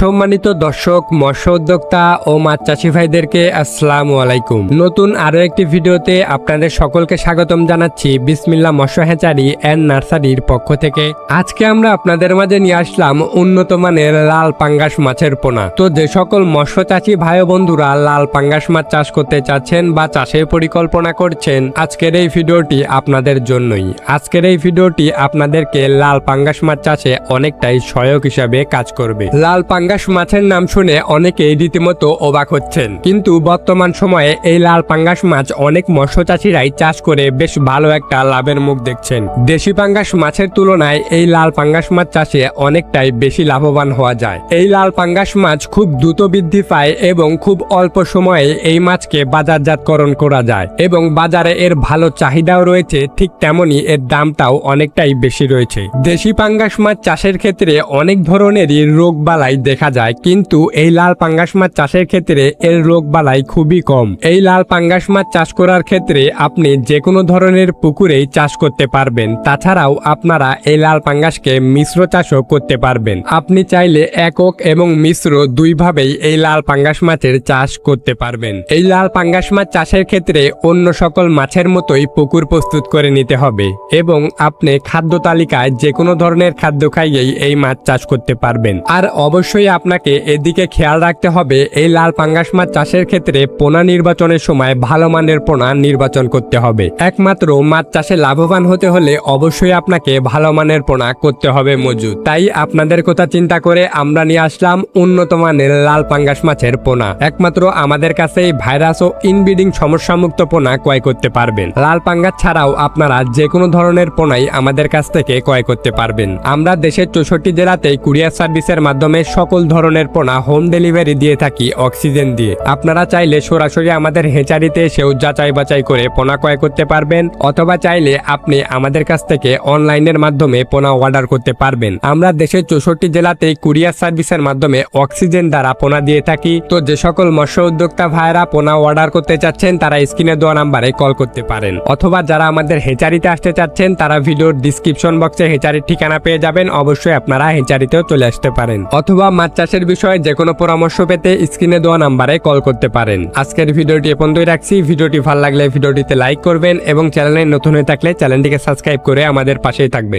সম্মানিত দর্শক, মৎস্য উদ্যোক্তা ও মাছ চাষি ভাইদেরকে আসসালামু আলাইকুম। নতুন আরও একটি ভিডিওতে আপনাদের সকলকে স্বাগতম জানাচ্ছি বিসমিল্লা মৎস্য হ্যাচারি অ্যান্ড নার্সারির পক্ষ থেকে। আজকে আমরা আপনাদের মাঝে নিয়ে আসলাম উন্নত মানের লাল পাঙ্গাস মাছের পোনা। তো যে সকল মৎস্য চাষি ভাই বন্ধুরা লাল পাঙ্গাস মাছ চাষ করতে চাচ্ছেন বা চাষের পরিকল্পনা করছেন, আজকের এই ভিডিওটি আপনাদের জন্যই। আজকের এই ভিডিওটি আপনাদেরকে লাল পাঙ্গাস মাছ চাষে অনেকটাই সহায়ক হিসাবে কাজ করবে। লাল পাঙ্গাস মাছের নাম শুনে অনেকেই রীতিমতো অবাক হচ্ছেন। কিন্তু বর্তমান সময়ে এই লাল পাঙ্গাস মাছ অনেক মৎস্য চাষিরাই চাষ করে বেশ ভালো একটা লাভের মুখ দেখছেন। দেশি পাঙ্গাস মাছের তুলনায় এই লাল পাঙ্গাস মাছ চাষে অনেকটাই বেশি লাভবান হওয়া যায়। এই লাল পাঙ্গাস মাছ খুব দ্রুত বৃদ্ধি পায় এবং খুব অল্প সময়ে এই মাছকে বাজারজাতকরণ করা যায় এবং বাজারে এর ভালো চাহিদাও রয়েছে, ঠিক তেমনি এর দামটাও অনেকটাই বেশি রয়েছে। দেশি পাঙ্গাস মাছ চাষের ক্ষেত্রে অনেক ধরনেরই রোগ বালাই দেখা যায়, কিন্তু এই লাল পাঙ্গাস মাছ চাষের ক্ষেত্রে এর রোগ বালাই খুবই কম। এই লাল পাঙ্গাস মাছ চাষ করার ক্ষেত্রে আপনি যে কোনো ধরনের পুকুরেই চাষ করতে পারবেন। তাছাড়াও আপনারা এই লাল পাঙ্গাসকে মিশ্র চাষও করতে পারবেন। আপনি চাইলে একক এবং মিশ্র দুইভাবেই এই লাল পাঙ্গাস মাছের চাষ করতে পারবেন। এই লাল পাঙ্গাস মাছ চাষের ক্ষেত্রে অন্য সকল মাছের মতোই পুকুর প্রস্তুত করে নিতে হবে এবং আপনি খাদ্য তালিকায় যে কোনো ধরনের খাদ্য খাইয়েই এই মাছ চাষ করতে পারবেন। আর অবশ্যই আপনাকে এদিকে খেয়াল রাখতে হবে, এই লাল পাঙ্গাস মাছ চাষের ক্ষেত্রে পোনা নির্বাচনের সময় ভালো মানের পোনা নির্বাচন করতে হবে। একমাত্র মাছ চাষে লাভবান হতে হলে অবশ্যই আপনাকে ভালো মানের পোনা করতে হবে মজুদ তাই আপনাদের কথা চিন্তা করে আমরা নিয়ে আসলাম উন্নত মানের লাল পাঙ্গাস মাছের পোনা। একমাত্র আমাদের কাছে এই ভাইরাস ও ইনব্রিডিং সমস্যামুক্ত পোনা ক্রয় করতে পারবেন। লাল পাঙ্গাস ছাড়াও আপনারা যে কোনো ধরনের পোনাই আমাদের কাছ থেকে ক্রয় করতে পারবেন। আমরা দেশের চৌষট্টি জেলাতেই কুরিয়ার সার্ভিসের মাধ্যমে সকল ধরনের পোনা হোম ডেলিভারি দিয়ে থাকি, অক্সিজেন দিয়ে। আপনারা চাইলে সরাসরি আমাদের হেঁচারিতে এসেও যাচাই বাছাই করে পোনা ক্রয় করতে পারবেন, অথবা চাইলে আপনি আমাদের কাছ থেকে অনলাইনের মাধ্যমে পোনা অর্ডার করতে পারবেন। আমরা দেশের চৌষট্টি জেলাতেই কুরিয়ার সার্ভিসের মাধ্যমে অক্সিজেন দ্বারা পোনা দিয়ে থাকি। তো যে সকল মৎস্য উদ্যোক্তা ভাইরা পোনা অর্ডার করতে চাচ্ছেন, তারা স্ক্রিনে দেওয়া নাম্বারে কল করতে পারেন। অথবা যারা আমাদের হেঁচারিতে আসতে চাচ্ছেন, তারা ভিডিওর ডিসক্রিপশন বক্সে হেঁচারির ঠিকানা পেয়ে যাবেন। অবশ্যই আপনারা হেঁচারিতেও চলে আসতে পারেন। অথবা মাছ চাষের বিষয়ে যে কোনো পরামর্শ পেতে স্ক্রিনে দেওয়া নাম্বারে কল করতে পারেন। আজকের ভিডিওটি এ পর্যন্তই রাখছি। ভিডিওটি ভালো লাগলে ভিডিওটিতে লাইক করবেন এবং চ্যানেলে নতুন হয়ে থাকলে চ্যানেলটিকে সাবস্ক্রাইব করে আমাদের পাশেই থাকবেন।